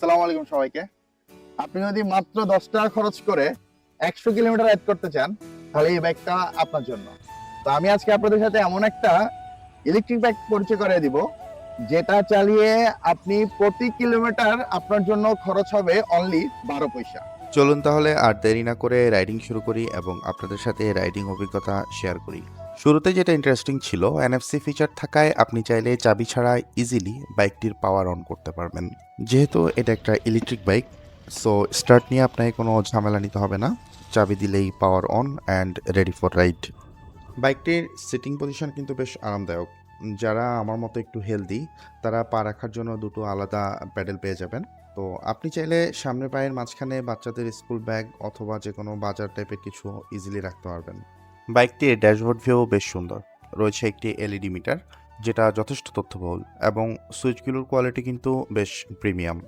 সালাম আলাইকুম সবাইকে। আপনি যদি মাত্র দশ টাকা খরচ করে একশো কিলোমিটার রাইড করতে চান, তাহলে এই বাইকটা আপনার জন্য। তো আমি আজকে আপনাদের সাথে এমন একটা ইলেকট্রিক ব্যাগ পরিচয় করে দিব, যেটা চালিয়ে আপনি প্রতি কিলোমিটার আপনার জন্য খরচ হবে অনলি বারো পয়সা। চলুন তাহলে আর দেরি না করে রাইডিং শুরু করি এবং আপনাদের সাথে রাইডিং অভিজ্ঞতা শেয়ার করি। শুরুতে যেটা ইন্টারেস্টিং ছিল এনএফসি ফিচার থাকায় আপনি চাইলে চাবি ছাড়া ইজিলি বাইকটির পাওয়ার অন করতে পারবেন। যেহেতু এটা একটা ইলেকট্রিক বাইক সো স্টার্ট নিয়ে আপনাকে কোনো ঝামেলা নিতে হবে না। চাবি দিলেই power on and ready for ride বাইকটির সিটিং পজিশন কিন্তু বেশ আরামদায়ক। যারা আমার মতো একটু হেলদি তারা পা রাখার জন্য দুটো আলাদা প্যাডেল পেয়ে যাবেন। তো আপনি চাইলে সামনের পায়ের মাঝখানে বাচ্চাদের স্কুল ব্যাগ অথবা যে কোনো বাজার টাইপের কিছু ইজিলি রাখতে পারবেন। বাইকটির ড্যাশবোর্ড ভিউ বেশ সুন্দর। রয়েছে একটি এলইডি মিটার, যেটা যথেষ্ট তথ্যবহুল এবং সুইচগুলোর কোয়ালিটি কিন্তু বেশ প্রিমিয়াম।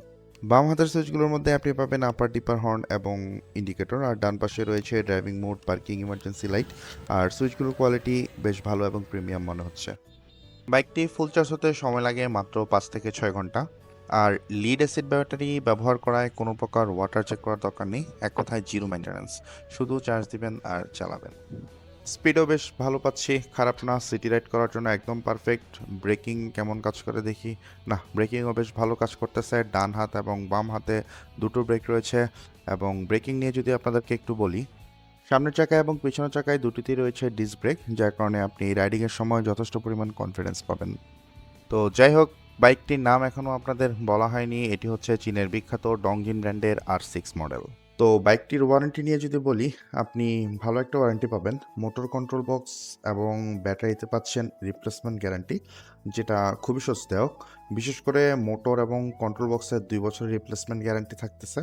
বাম হাতের সুইচগুলোর মধ্যে আপনি পাবেন আপার ডিপার হর্ন এবং ইন্ডিকেটর আর ডান পাশে রয়েছে driving mode parking emergency light আর সুইচগুলোর কোয়ালিটি বেশ ভালো এবং প্রিমিয়াম মনে হচ্ছে। বাইকটি ফুল চার্জ হতে সময় লাগে মাত্র পাঁচ থেকে ছয় ঘণ্টা, আর লিড অ্যাসিড ব্যাটারি ব্যবহার করায় কোনো প্রকার ওয়াটার চেক করার দরকার নেই, এক কথায় জিরো মেনটেন্যান্স শুধু চার্জ দিবেন আর চালাবেন। স্পিডও বেশ ভালো পাচ্ছি। খারাপ না সিটি রাইড করার জন্য একদম পারফেক্ট ব্রেকিং কেমন কাজ করে দেখি। না ব্রেকিংও বেশ ভালো কাজ করতেছে। ডান হাত এবং বাম হাতে দুটো ব্রেক রয়েছে এবং ব্রেকিং নিয়ে যদি আপনাদেরকে একটু বলি, সামনের চাকায় এবং পিছনের চাকায় দুটিতেই রয়েছে ডিস্ক ব্রেক যার কারণে আপনি রাইডিংয়ের সময় যথেষ্ট পরিমাণ কনফিডেন্স পাবেন। তো যাই হোক বাইকটির নাম এখনও আপনাদের বলা হয়নি। এটি হচ্ছে চীনের বিখ্যাত ডংজিন ব্র্যান্ডের আর সিক্স মডেল তো বাইকটির ওয়ারেন্টি নিয়ে যদি বলি, আপনি ভালো একটা ওয়ারেন্টি পাবেন। মোটর কন্ট্রোল বক্স এবং ব্যাটারিতে পাচ্ছেন রিপ্লেসমেন্ট গ্যারান্টি যেটা খুবই সস্তায়ক বিশেষ করে মোটর এবং কন্ট্রোল বক্সের দুই বছরের রিপ্লেসমেন্ট গ্যারান্টি থাকতেছে,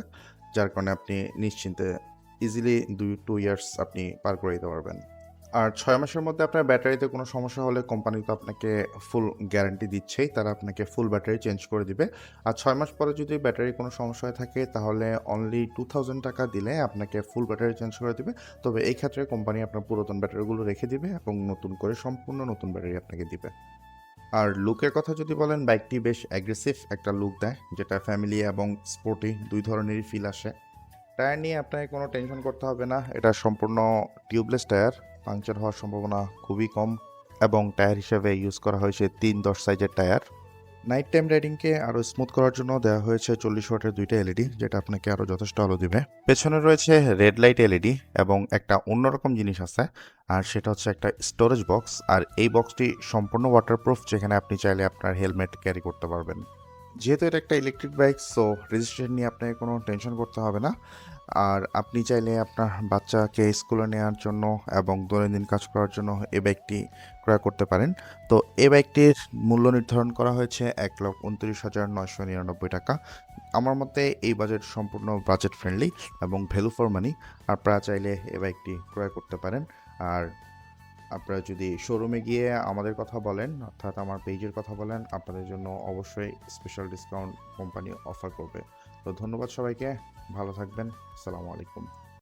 যার কারণে আপনি নিশ্চিন্তে ইজিলি দুই টু ইয়ার্স আপনি পার করে দিতে পারবেন। আর ছয় মাসের মধ্যে আপনার ব্যাটারিতে কোনো সমস্যা হলে কোম্পানি তো আপনাকে ফুল গ্যারান্টি দিচ্ছেই, তারা আপনাকে ফুল ব্যাটারি চেঞ্জ করে দিবে। আর ছয় মাস পরে যদি ব্যাটারি কোনো সমস্যা থাকে, তাহলে অনলি টু থাউজেন্ড টাকা দিলে আপনাকে ফুল ব্যাটারি চেঞ্জ করে দিবে। তবে এই ক্ষেত্রে কোম্পানি আপনার পুরাতন ব্যাটারিগুলো রেখে দিবে এবং নতুন করে সম্পূর্ণ নতুন ব্যাটারি আপনাকে দিবে। আর লুকের কথা যদি বলেন বাইকটি বেশ অ্যাগ্রেসিভ একটা লুক দেয়, যেটা ফ্যামিলি এবং স্পোর্টি দুই ধরনেরই ফিল আসে। টায়ার নিয়ে আপনাকে কোনো টেনশন করতে হবে না, এটা সম্পূর্ণ টিউবলেস টায়ার পাংচার হওয়ার সম্ভাবনা খুবই কম এবং টায়ার হিসেবে ইউজ করা হয়েছে তিন দশ সাইজের টায়ার। নাইট টাইম রাইডিংকে আরও স্মুথ করার জন্য দেওয়া হয়েছে চল্লিশ ওয়াটের দুইটা এলইডি যেটা আপনাকে আরও যথেষ্ট আলো দিবে। পেছনে রয়েছে রেড লাইট এলইডি এবং একটা অন্যরকম জিনিস আছে, আর সেটা হচ্ছে একটা স্টোরেজ বক্স আর এই বক্সটি সম্পূর্ণ ওয়াটারপ্রুফ যেখানে আপনি চাইলে আপনার হেলমেট ক্যারি করতে পারবেন। যেহেতু এটা একটা ইলেকট্রিক বাইক সো রেজিস্ট্রেশন নিয়ে আপনাকে কোনো টেনশন করতে হবে না। আর আপনি চাইলে আপনার বাচ্চাকে স্কুলে নেওয়ার জন্য এবং দৈনন্দিন কাজ করার জন্য এই বাইকটি ক্রয় করতে পারেন। তো এই বাইকটির মূল্য নির্ধারণ করা হয়েছে এক লক্ষ উনত্রিশ হাজার নয়শো নিরানব্বই টাকা। আমার মতে এই বাজেট সম্পূর্ণ বাজেট ফ্রেন্ডলি এবং ভ্যালু ফর মানি আপনারা চাইলে এই বাইকটি ক্রয় করতে পারেন। আর আপনারা যদি শোরুমে গিয়ে আমাদের কথা বলেন, অর্থাৎ আমার পেজের কথা বলেন, আপনাদের জন্য অবশ্যই স্পেশাল ডিসকাউন্ট কোম্পানি অফার করবে। তো ধন্যবাদ সবাইকে, ভালো থাকবেন, আসসালামু আলাইকুম।